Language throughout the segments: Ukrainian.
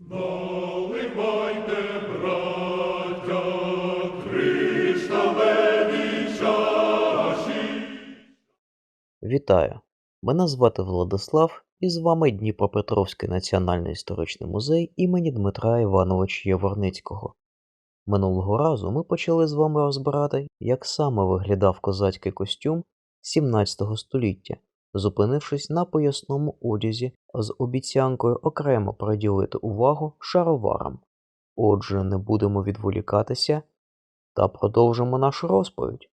Наливайте, браття, кришталеві чаші. Вітаю! Мене звати Владислав і з вами Дніпропетровський національний історичний музей імені Дмитра Івановича Яворницького. Минулого разу ми почали з вами розбирати, як саме виглядав козацький костюм 17 століття, зупинившись на поясному одязі з обіцянкою окремо приділити увагу шароварам. Отже, не будемо відволікатися та продовжимо нашу розповідь.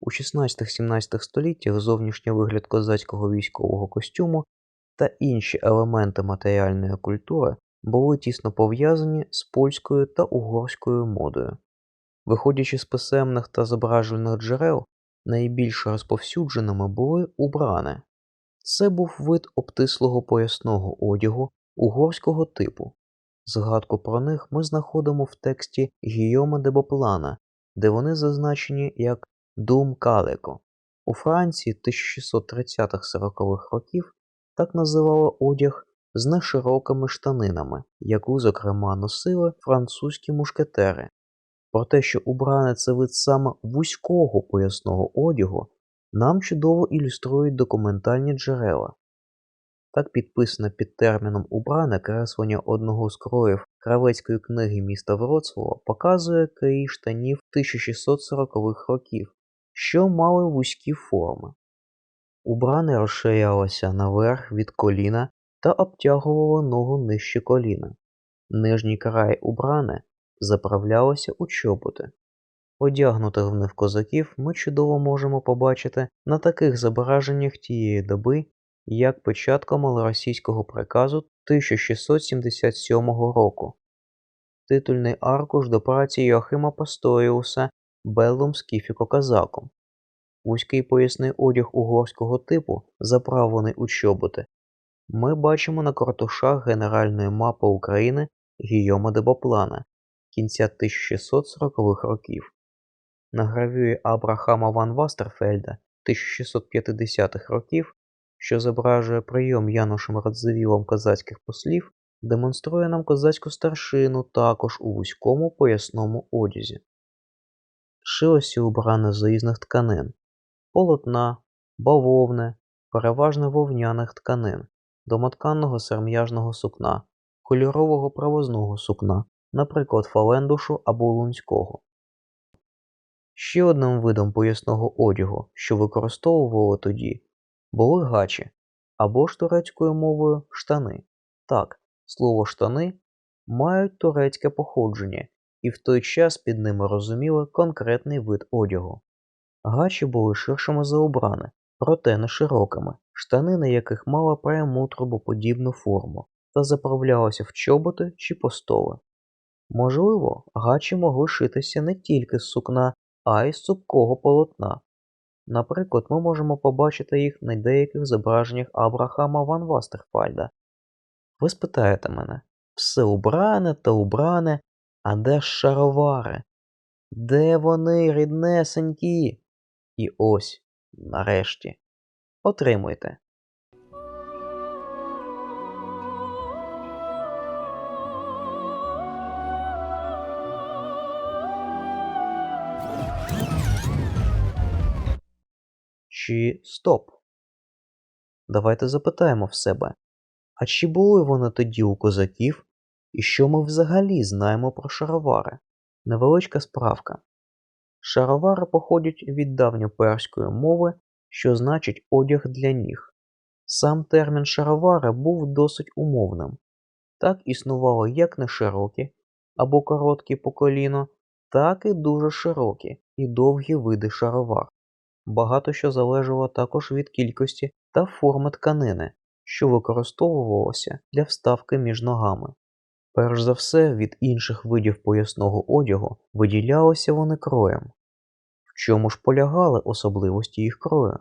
У 16-17 століттях зовнішній вигляд козацького військового костюму та інші елементи матеріальної культури були тісно пов'язані з польською та угорською модою. Виходячи з писемних та зображувальних джерел, найбільш розповсюдженими були убрани. Це був вид обтислого поясного одягу угорського типу. Згадку про них ми знаходимо в тексті Гійома де Боплана, де вони зазначені як Дум Калеко. У Франції 1630-40-х років так називали одяг з неширокими штанинами, яку, зокрема, носили французькі мушкетери. Про те, що убране це вид саме вузького поясного одягу, нам чудово ілюструють документальні джерела. Так підписане під терміном убране креслення одного з кроїв кравецької книги міста Вроцлава показує краї штанів 1640-х років, що мали вузькі форми. Убране розширялося наверх від коліна та обтягувало ногу нижче коліна. Нижній край убране заправлялося у чоботи. Одягнутих в них козаків ми чудово можемо побачити на таких зображеннях тієї доби, як початку малоросійського приказу 1677 року. Титульний аркуш до праці Йоахима Пасторіуса Беллум Скіфіко Казаком. Вузький поясний одяг угорського типу, заправлений у чоботи, ми бачимо на картушах Генеральної мапи України Гійома де Кінця 1640-х років. На гравюрі Абрахама Ван Вастерфельда 1650-х років, що зображує прийом Янушем Радзивілом козацьких послів, демонструє нам козацьку старшину також у вузькому поясному одязі. Шилося убране з різних тканин полотна, бавовни, переважно вовняних тканин, домотканного серм'яжного сукна, кольорового правозного сукна, наприклад, фалендушу або лунського. Ще одним видом поясного одягу, що використовували тоді, були гачі або ж турецькою мовою штани. Так, слово штани мають турецьке походження, і в той час під ними розуміли конкретний вид одягу. Гачі були ширшими за обрани, проте не широкими, штани на яких мали пряму трубоподібну форму та заправлялися в чоботи чи постоли. Можливо, гачі могли шитися не тільки з сукна, а й з цупкого полотна. Наприклад, ми можемо побачити їх на деяких зображеннях Абрахама Ван Вастерфальда. Ви спитаєте мене, все убране та убране, а де ж шаровари? Де вони, ріднесенькі? І ось, нарешті, отримуйте. Чи стоп? Давайте запитаємо в себе, а чи були вони тоді у козаків, і що ми взагалі знаємо про шаровари? Невеличка справка. Шаровари походять від давньоперської мови, що значить одяг для ніг. Сам термін шаровари був досить умовним. Так існували як неширокі або короткі по коліно, так і дуже широкі і довгі види шаровар. Багато що залежало також від кількості та форми тканини, що використовувалося для вставки між ногами. Перш за все, від інших видів поясного одягу виділялися вони кроєм. В чому ж полягали особливості їх крою?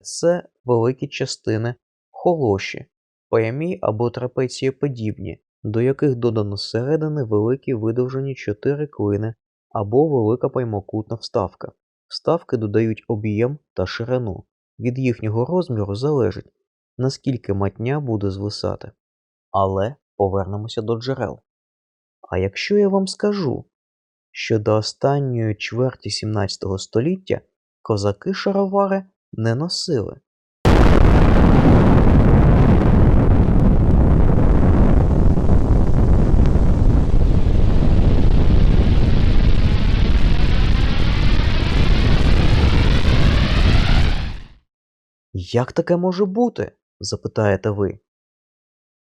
Це великі частини холоші, прямі або трапецієподібні, до яких додано зсередини великі видовжені чотири клини або велика прямокутна вставка. Вставки додають об'єм та ширину. Від їхнього розміру залежить, наскільки матня буде звисати. Але повернемося до джерел. А якщо я вам скажу, що до останньої чверті 17 століття козаки шаровари не носили. Як таке може бути? запитаєте ви.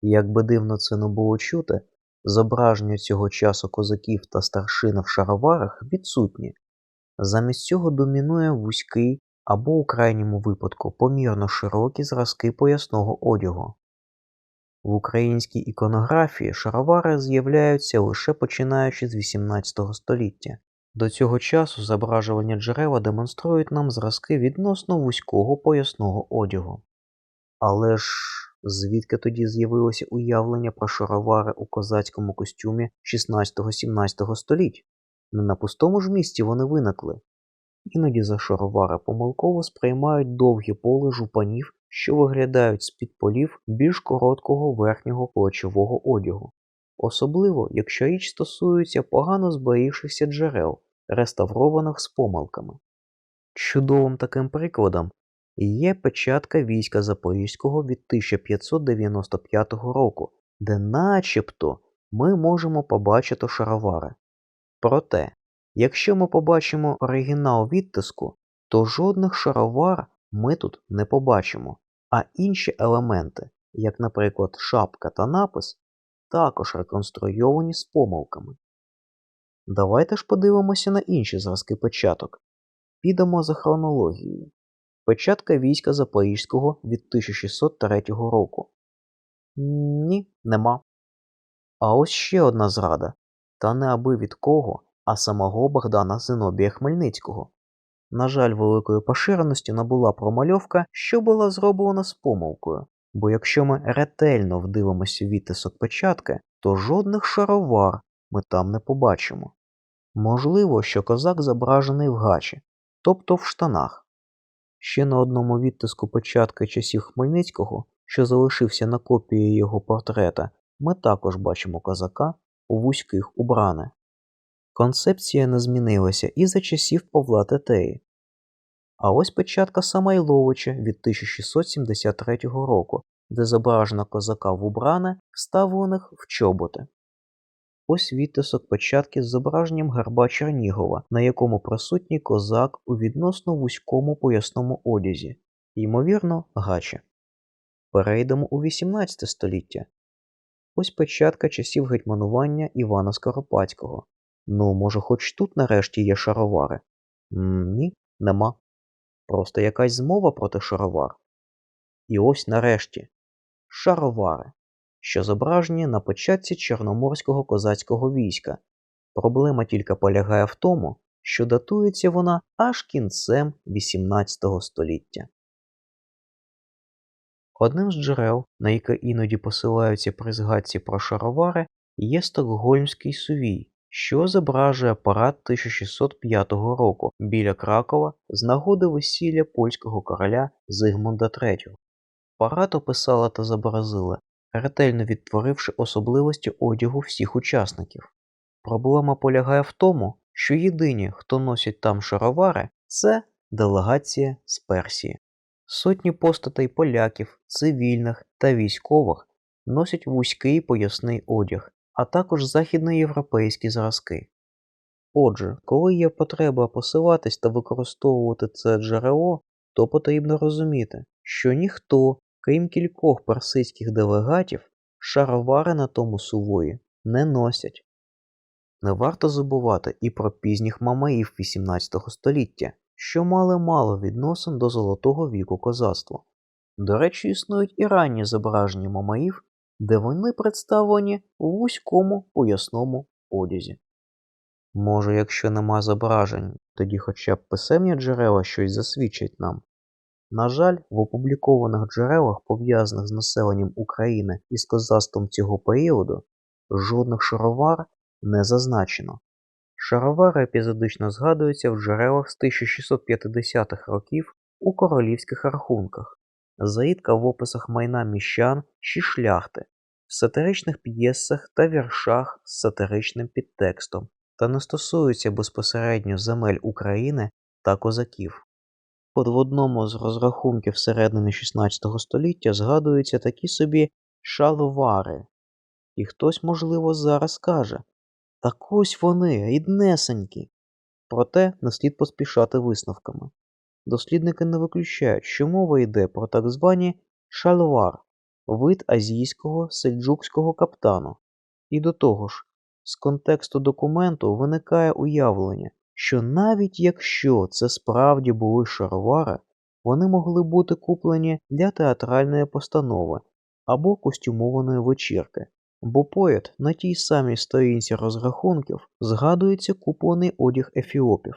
Як би дивно це не було чути, зображення цього часу козаків та старшин в шароварах відсутні. Замість цього домінує вузький або у крайньому випадку помірно широкі зразки поясного одягу. В українській іконографії шаровари з'являються лише починаючи з 18 століття. До цього часу зображування джерела демонструють нам зразки відносно вузького поясного одягу. Але ж звідки тоді з'явилося уявлення про шаровари у козацькому костюмі 16-17 століть? Не на пустому ж місці вони виникли. Іноді за шаровари помилково сприймають довгі поли жупанів, що виглядають з-під полів більш короткого верхнього плечового одягу, особливо якщо річ стосується погано зберігшихся джерел, реставрованих з помилками. Чудовим таким прикладом є печатка війська Запорізького від 1595 року, де начебто ми можемо побачити шаровари. Проте, якщо ми побачимо оригінал відтиску, то жодних шаровар ми тут не побачимо, а інші елементи, як, наприклад, шапка та напис, також реконструйовані з помилками. Давайте ж подивимося на інші зразки печаток. Підемо за хронологією. Печатка війська Запорізького від 1603 року. Ні, нема. А ось ще одна зрада. Та не аби від кого, а самого Богдана Зенобія Хмельницького. На жаль, великої поширеності набула промальовка, що була зроблена з помилкою, бо якщо ми ретельно вдивимося відтисок печатки, то жодних шаровар ми там не побачимо. Можливо, що козак зображений в гачі, тобто в штанах. Ще на одному відтиску печатки часів Хмельницького, що залишився на копії його портрета, ми також бачимо козака у вузьких убране. Концепція не змінилася і за часів Павла Тетеї. А ось печатка Самайловича від 1673 року, де зображено козака в убране, вставлених в чоботи. Ось відтисок печатки з зображенням герба Чернігова, на якому присутній козак у відносно вузькому поясному одязі, ймовірно, гачі. Перейдемо у 18 століття. Ось печатка часів гетьманування Івана Скоропадського. Ну, може, хоч тут нарешті є шаровари? Ні, нема. Просто якась змова проти шаровар. І ось нарешті шаровари, що зображені на початці Чорноморського козацького війська. Проблема тільки полягає в тому, що датується вона аж кінцем 18 століття. Одним з джерел, на яке іноді посилаються при згадці про шаровари, є Стокгольмський сувій, що зображує парад 1605 року біля Кракова з нагоди весілля польського короля Зигмунда III. Парад описала та зобразила, ретельно відтворивши особливості одягу всіх учасників. Проблема полягає в тому, що єдині, хто носять там шаровари, це делегація з Персії. Сотні постатей поляків, цивільних та військових носять вузький поясний одяг, а також західноєвропейські зразки. Отже, коли є потреба посилатись та використовувати це джерело, то потрібно розуміти, що ніхто, крім кількох персидських делегатів, шаровари на тому сувої не носять. Не варто забувати і про пізніх мамаїв 18 століття, що мали мало відносин до золотого віку козацтва. До речі, існують і ранні зображення мамаїв, де вони представлені у вузькому поясному одязі. Може, якщо нема зображень, тоді хоча б писемні джерела щось засвідчать нам. На жаль, в опублікованих джерелах, пов'язаних з населенням України і з козацтвом цього періоду, жодних шаровар не зазначено. Шаровари епізодично згадуються в джерелах з 1650-х років у королівських рахунках, зрідка в описах майна міщан чи шляхти, в сатиричних п'єсах та віршах з сатиричним підтекстом та не стосуються безпосередньо земель України та козаків. От в одному з розрахунків середини XVI століття згадуються такі собі шалвари. І хтось, можливо, зараз скаже так ось вони, ріднесенькі. Проте не слід поспішати висновками. Дослідники не виключають, що мова йде про так звані шалвар, вид азійського сельджукського каптану. І до того ж, з контексту документу виникає уявлення, що навіть якщо це справді були шаровари, вони могли бути куплені для театральної постанови або костюмованої вечірки, бо поряд на тій самій сторінці розрахунків згадується куплений одяг ефіопів.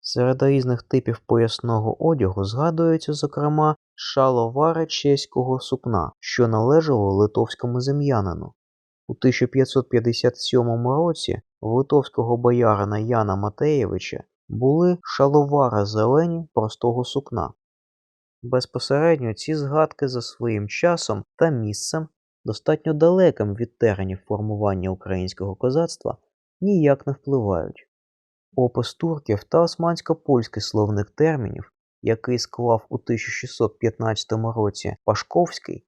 Серед різних типів поясного одягу згадується, зокрема, шаловари чеського сукна, що належало литовському зем'янину. У 1557 році в литовського боярина Яна Матеєвича були шаловари зелені простого сукна. Безпосередньо ці згадки за своїм часом та місцем, достатньо далеким від теренів формування українського козацтва, ніяк не впливають. Опис турків та османсько-польський словник термінів, який склав у 1615 році Пашковський,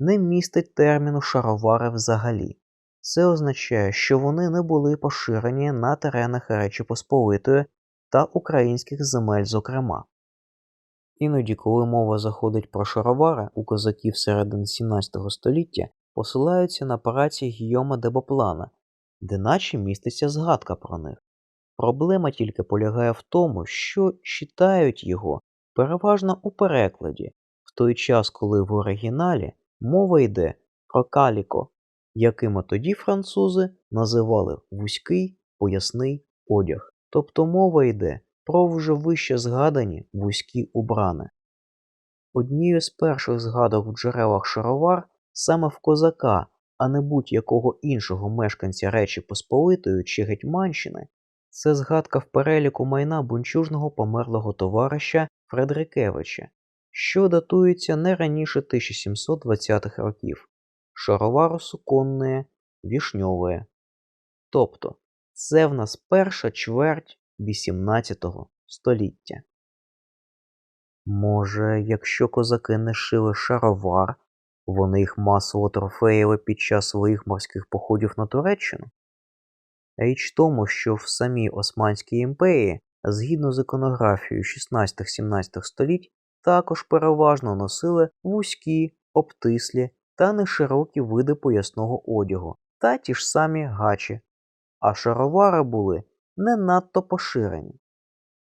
не містить терміну шаровари взагалі. Це означає, що вони не були поширені на теренах Речі Посполитої та українських земель, зокрема. Іноді, коли мова заходить про шаровари у козаків середини 17 століття, посилаються на праці Гійома де Боплана, де наче міститься згадка про них. Проблема тільки полягає в тому, що читають його переважно у перекладі, в той час, коли в оригіналі мова йде про каліко, якими тоді французи називали вузький поясний одяг. Тобто мова йде про вже вище згадані вузькі убрани. Однією з перших згадок в джерелах шаровар саме в козака, а не будь-якого іншого мешканця Речі Посполитої чи Гетьманщини, це згадка в переліку майна бунчужного померлого товариша Фредрикевича, що датується не раніше 1720-х років шаровару суконне, вішньове. Тобто це в нас перша чверть 18 століття. Може, якщо козаки не шили шаровар, вони їх масово трофеїли під час своїх морських походів на Туреччину? Річ тому, що в самій Османській імперії, згідно з іконографією 16-17 століть, також переважно носили вузькі, обтислі та неширокі види поясного одягу та ті ж самі гачі, а шаровари були не надто поширені.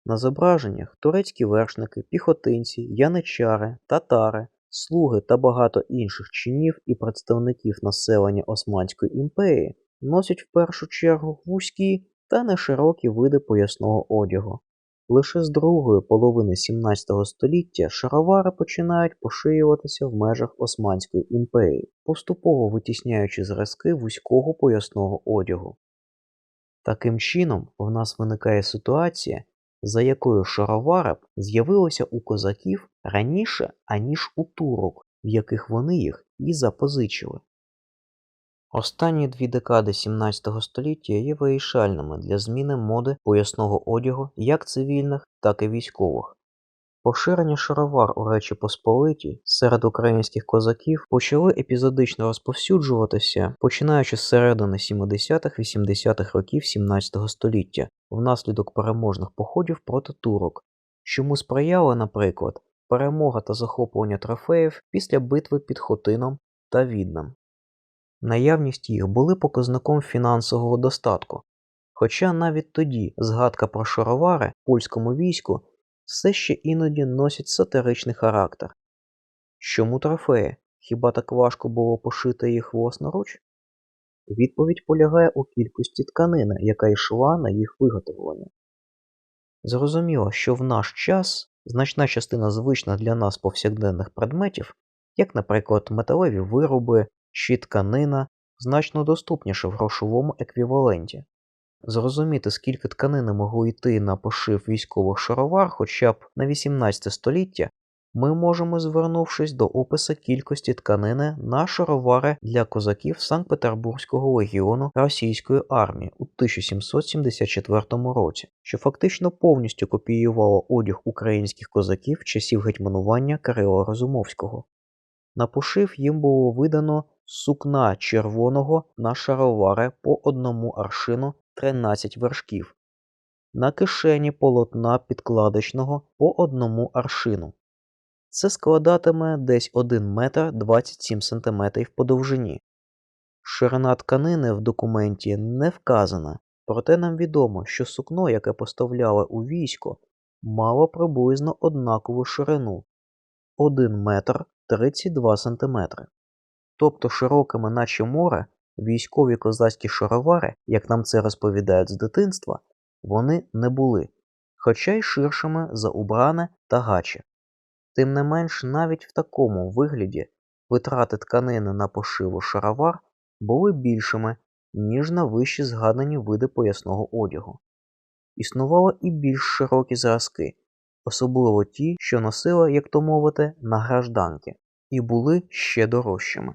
На зображеннях турецькі вершники, піхотинці, яничари, татари, слуги та багато інших чинів і представників населення Османської імперії носять в першу чергу вузькі та неширокі види поясного одягу. Лише з другої половини 17 століття шаровари починають поширюватися в межах Османської імперії, поступово витісняючи зразки вузького поясного одягу. Таким чином, в нас виникає ситуація, за якою шаровари б з'явилися у козаків раніше, аніж у турок, в яких вони їх і запозичили. Останні дві декади 17 століття є вирішальними для зміни моди поясного одягу як цивільних, так і військових. Поширення шаровар у Речі Посполитій серед українських козаків почали епізодично розповсюджуватися, починаючи з середини 70-80-х років 17 століття внаслідок переможних походів проти турок, чому сприяли, наприклад, перемога та захоплення трофеїв після битви під Хотином та Віднем. Наявність їх були показником фінансового достатку, хоча навіть тоді згадка про шаровари в польському війську все ще іноді носять сатиричний характер. Чому трофеї? Хіба так важко було пошити їх власноруч? Відповідь полягає у кількості тканини, яка йшла на їх виготовлення. Зрозуміло, що в наш час значна частина звичних для нас повсякденних предметів, як, наприклад, металеві вироби чи тканина, значно доступніша в грошовому еквіваленті. Зрозуміти, скільки тканини могло йти на пошив військових шаровар хоча б на 18 століття, ми можемо, звернувшись до опису кількості тканини на шаровари для козаків Санкт-Петербурзького легіону російської армії у 1774 році, що фактично повністю копіювало одяг українських козаків часів гетьманування Кирила Розумовського. На пошив їм було видано сукна червоного на шаровари по одному аршину 13 вершків, на кишені полотна підкладочного по одному аршину. Це складатиме десь 1 метр 27 сантиметрів по довжині. Ширина тканини в документі не вказана, проте нам відомо, що сукно, яке поставляли у військо, мало приблизно однакову ширину 1 метр 32 сантиметри. Тобто широкими, наче море, військові козацькі шаровари, як нам це розповідають з дитинства, вони не були, хоча й ширшими за убране та гаче. Тим не менш, навіть в такому вигляді витрати тканини на пошиву шаровар були більшими, ніж на вищі згадані види поясного одягу. Існували і більш широкі зразки, особливо ті, що носили, як то мовити, на гражданки, і були ще дорожчими.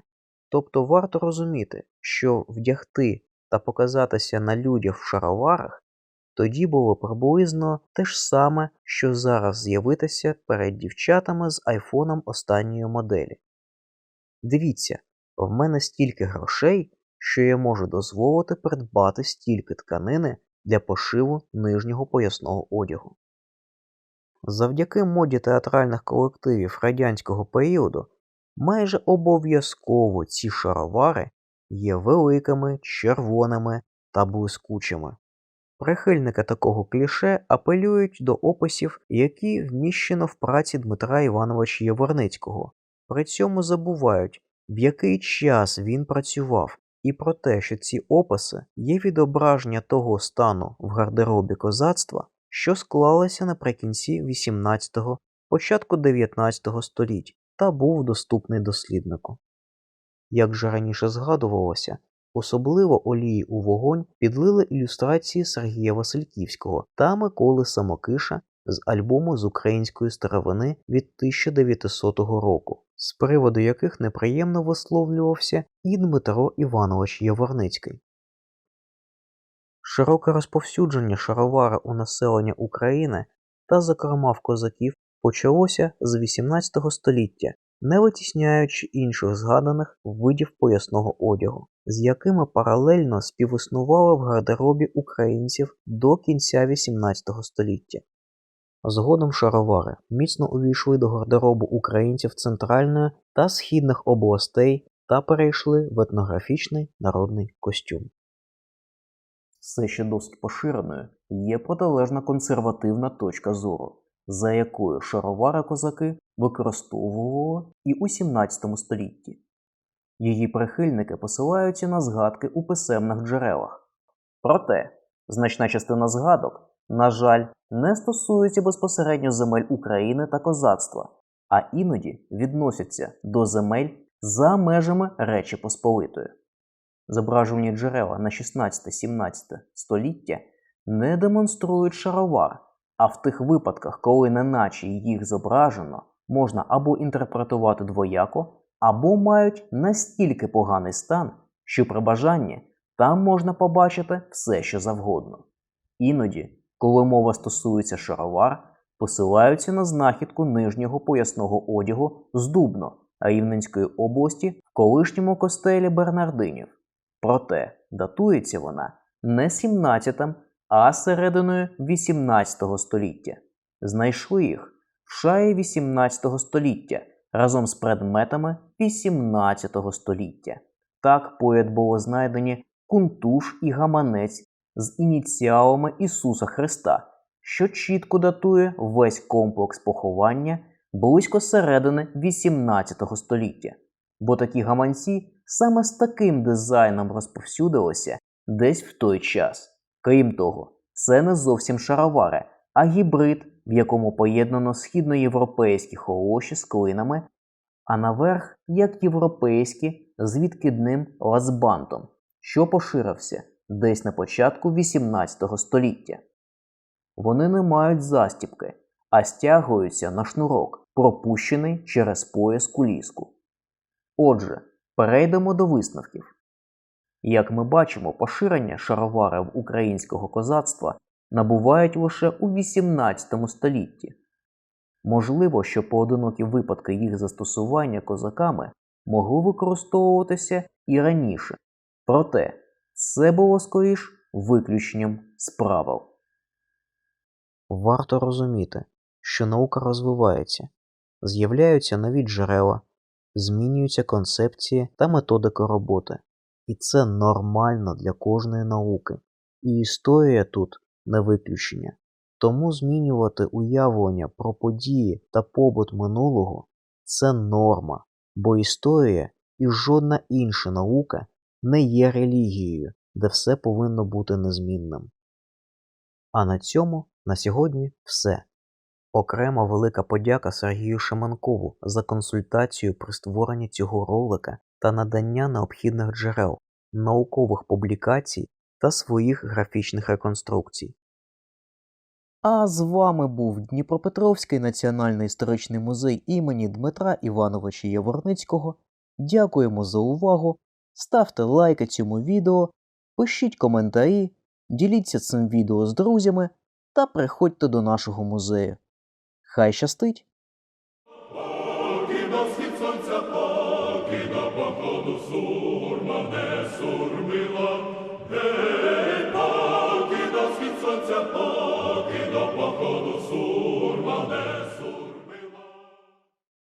Тобто варто розуміти, що вдягти та показатися на людях в шароварах тоді було приблизно те ж саме, що зараз з'явитися перед дівчатами з айфоном останньої моделі. Дивіться, в мене стільки грошей, що я можу дозволити придбати стільки тканини для пошиву нижнього поясного одягу. Завдяки моді театральних колективів радянського періоду майже обов'язково ці шаровари є великими, червоними та блискучими. Прихильники такого кліше апелюють до описів, які вміщено в праці Дмитра Івановича Яворницького, при цьому забувають, в який час він працював, і про те, що ці описи є відображення того стану в гардеробі козацтва, що склалося наприкінці 18-го, початку 19 століть та був доступний досліднику. Як вже раніше згадувалося, Особливо олії у вогонь підлили ілюстрації Сергія Васильківського та Миколи Самокиша з альбому з української старовини від 1900 року, з приводу яких неприємно висловлювався і Дмитро Іванович Яворницький. Широке розповсюдження шаровара у населення України та, зокрема в козаків, почалося з 18 століття, не витісняючи інших згаданих видів поясного одягу з якими паралельно співіснували в гардеробі українців до кінця XVIII століття. Згодом шаровари міцно увійшли до гардеробу українців центральної та східних областей та перейшли в етнографічний народний костюм. Все ще досить поширеною є протилежна консервативна точка зору, за якою шаровари козаки використовували і у XVII столітті. Її прихильники посилаються на згадки у писемних джерелах. Проте, значна частина згадок, на жаль, не стосується безпосередньо земель України та козацтва, а іноді відносяться до земель за межами Речі Посполитої. Зображені джерела на 16-17 століття не демонструють шаровар, а в тих випадках, коли неначе їх зображено, можна або інтерпретувати двояко або мають настільки поганий стан, що при бажанні там можна побачити все, що завгодно. Іноді, коли мова стосується шаровар, посилаються на знахідку нижнього поясного одягу з Дубно Рівненської області в колишньому костелі Бернардинів. Проте датується вона не 17, а серединою 18 століття. Знайшли їх в шаї 18 століття разом з предметами XVIII століття. Так поряд було знайдені кунтуш і гаманець з ініціалами Ісуса Христа, що чітко датує весь комплекс поховання близько середини XVIII століття, бо такі гаманці саме з таким дизайном розповсюдилися десь в той час. Крім того, це не зовсім шаровари, а гібрид, в якому поєднано східноєвропейські холоші з клинами а наверх як європейські з відкидним лазбантом, що поширився десь на початку XVIII століття. Вони не мають застіпки, а стягуються на шнурок, пропущений через пояс куліску. Отже, перейдемо до висновків. Як ми бачимо, поширення шароварів українського козацтва набувають лише у XVIII столітті. Можливо, що поодинокі випадки їх застосування козаками могли використовуватися і раніше, проте це було скоріш виключенням з. Варто розуміти, що наука розвивається, з'являються нові джерела, змінюються концепції та методика роботи. І це нормально для кожної науки. І історія тут не виключення. Тому змінювати уявлення про події та побут минулого це норма, бо історія і жодна інша наука не є релігією, де все повинно бути незмінним. А на цьому на сьогодні все. Окрема велика подяка Сергію Шаманкову за консультацію при створенні цього ролика та надання необхідних джерел, наукових публікацій та своїх графічних реконструкцій. А з вами був Дніпропетровський національний історичний музей імені Дмитра Івановича Яворницького. Дякуємо за увагу. Ставте лайки цьому відео, пишіть коментарі, діліться цим відео з друзями та приходьте до нашого музею. Хай щастить!